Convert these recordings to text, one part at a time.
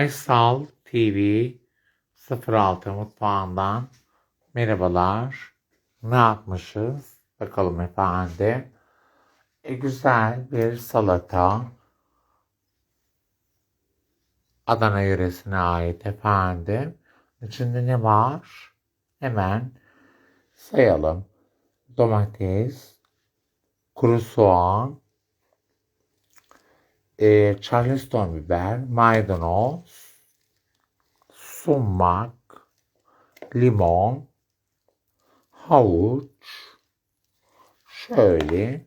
Esal TV 06 mutfağından merhabalar. Ne yapmışız? Bakalım efendim. E, güzel bir salata. Adana yöresine ait efendim. İçinde ne var? Hemen sayalım. Domates, kuru soğan, e, charleston biber, maydanoz, sumak, limon, havuç. Şöyle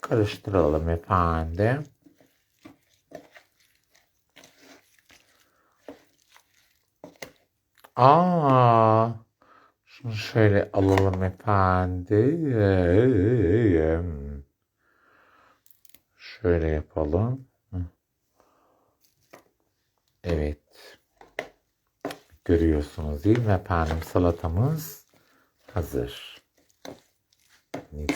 karıştıralım efendim. Aa, şunu şöyle alalım efendim. Şöyle yapalım. Evet. Görüyorsunuz değil mi efendim? Salatamız hazır. Ne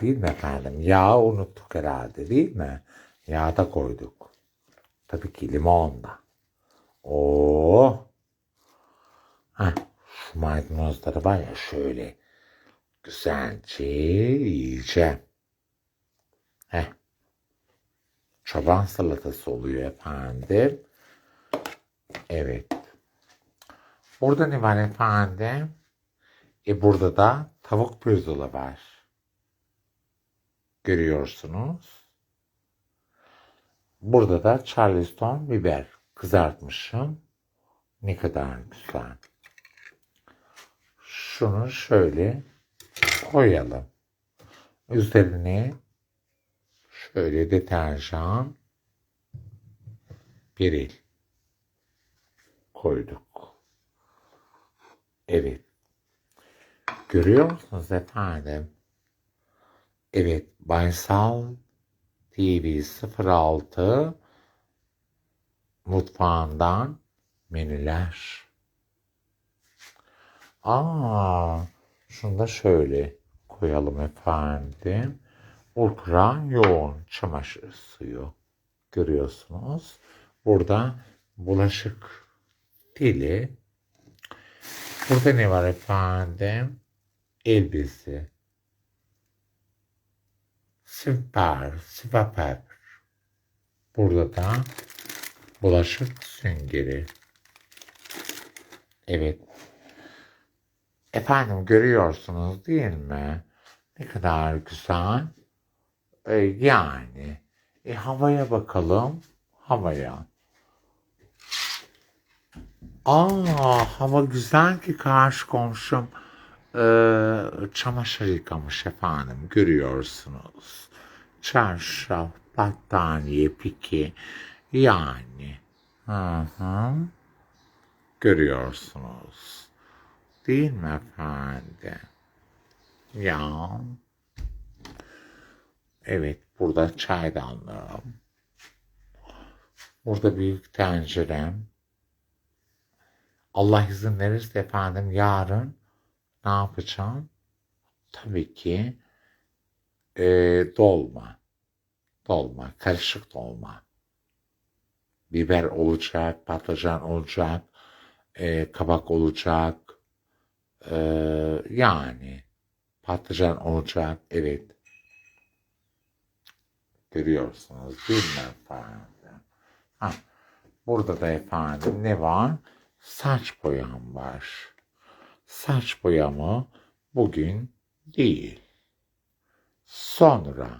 değil mi efendim? Yağ unuttuk herhalde değil mi? Yağ da koyduk. Tabii ki limon da. Oo. Heh, şu maydanozları var ya şöyle güzelce yiyeceğim. Heh. Çoban salatası oluyor efendim. Evet. Burada ne var? E burada da tavuk pirzola var. Görüyorsunuz. Burada da charleston biber kızartmışım. Ne kadar güzel. Şunu şöyle koyalım. Üzerine şöyle deterjan biril koyduk. Evet. Görüyor musunuz efendim? Evet. Baysal TV 06 mutfağından menüler. Aa, şunu da şöyle koyalım efendim. Ultra yoğun çamaşır suyu. Görüyorsunuz. Burada bulaşık dili. Burada ne var efendim? Elbise. Süper, süper. Burada da bulaşık süngeri. Evet. Efendim görüyorsunuz değil mi? Ne kadar güzel. Ee, yani. E, havaya bakalım. Havaya. Aa, hava güzel ki karşı komşum e, çamaşır yıkamış efendim. Görüyorsunuz. Çarşaf, battaniye, piki. Yani. Hı hı. Görüyorsunuz. Değil mi efendim? Ya. Evet, burada çaydanlığım. Burada büyük tencerem. Allah izin verirse efendim yarın ne yapacağım? Tabii ki e, dolma. Dolma, karışık dolma. Biber olacak, patlıcan olacak, e, kabak olacak. E, yani patlıcan olacak, evet. Görüyorsunuz değil mi efendim? Ha, burada da efendim ne var? Saç boyam var. Saç boyamı bugün değil. Sonra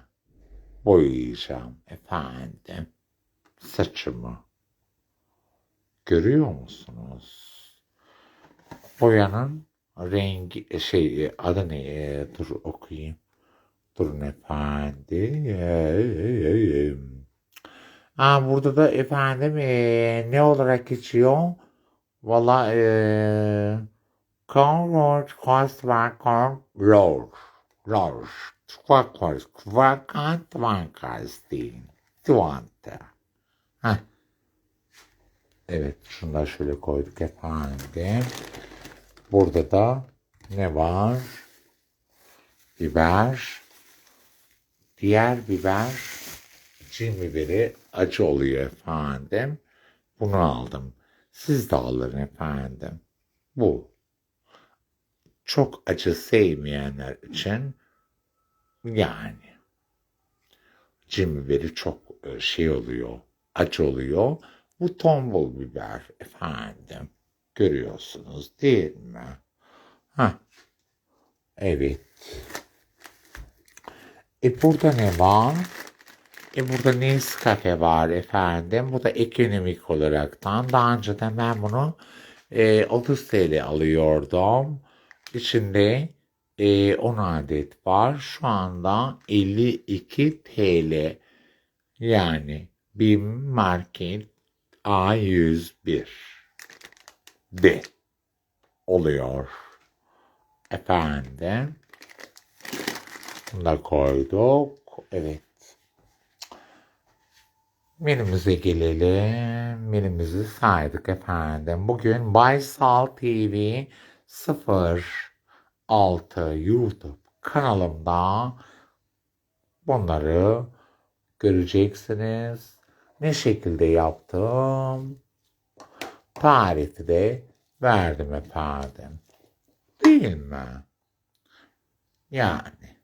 boyayacağım efendim saçımı. Görüyor musunuz? Boyanın rengi şey adı ne? Dur okuyayım. Durun efendim. Aa, burada da efendim e, ne olarak geçiyor? Valla e, Conrad Kostvar Kon Lor Lor Kvakos Kvakant Vankastin Tuante Heh. Evet şunu da şöyle koyduk efendim. Burada da ne var? Biber. Diğer biber cin biberi acı oluyor efendim. Bunu aldım. Siz de alın efendim. Bu. Çok acı sevmeyenler için yani cin biberi çok e, şey oluyor, acı oluyor. Bu tombul biber efendim. Görüyorsunuz değil mi? Ha. Evet. E burada ne var? E burada Nescafe var efendim. Bu da ekonomik olaraktan. Daha önceden ben bunu e, 30 TL alıyordum. İçinde e, 10 adet var. Şu anda 52 TL. Yani BİM Market A101 de oluyor. Efendim. Bunu da koyduk. Evet. Menümüze gelelim. Menümüzü saydık efendim. Bugün Baysal TV 06 YouTube kanalımda bunları göreceksiniz. Ne şekilde yaptım? Tarifi de verdim efendim. Değil mi? Yani.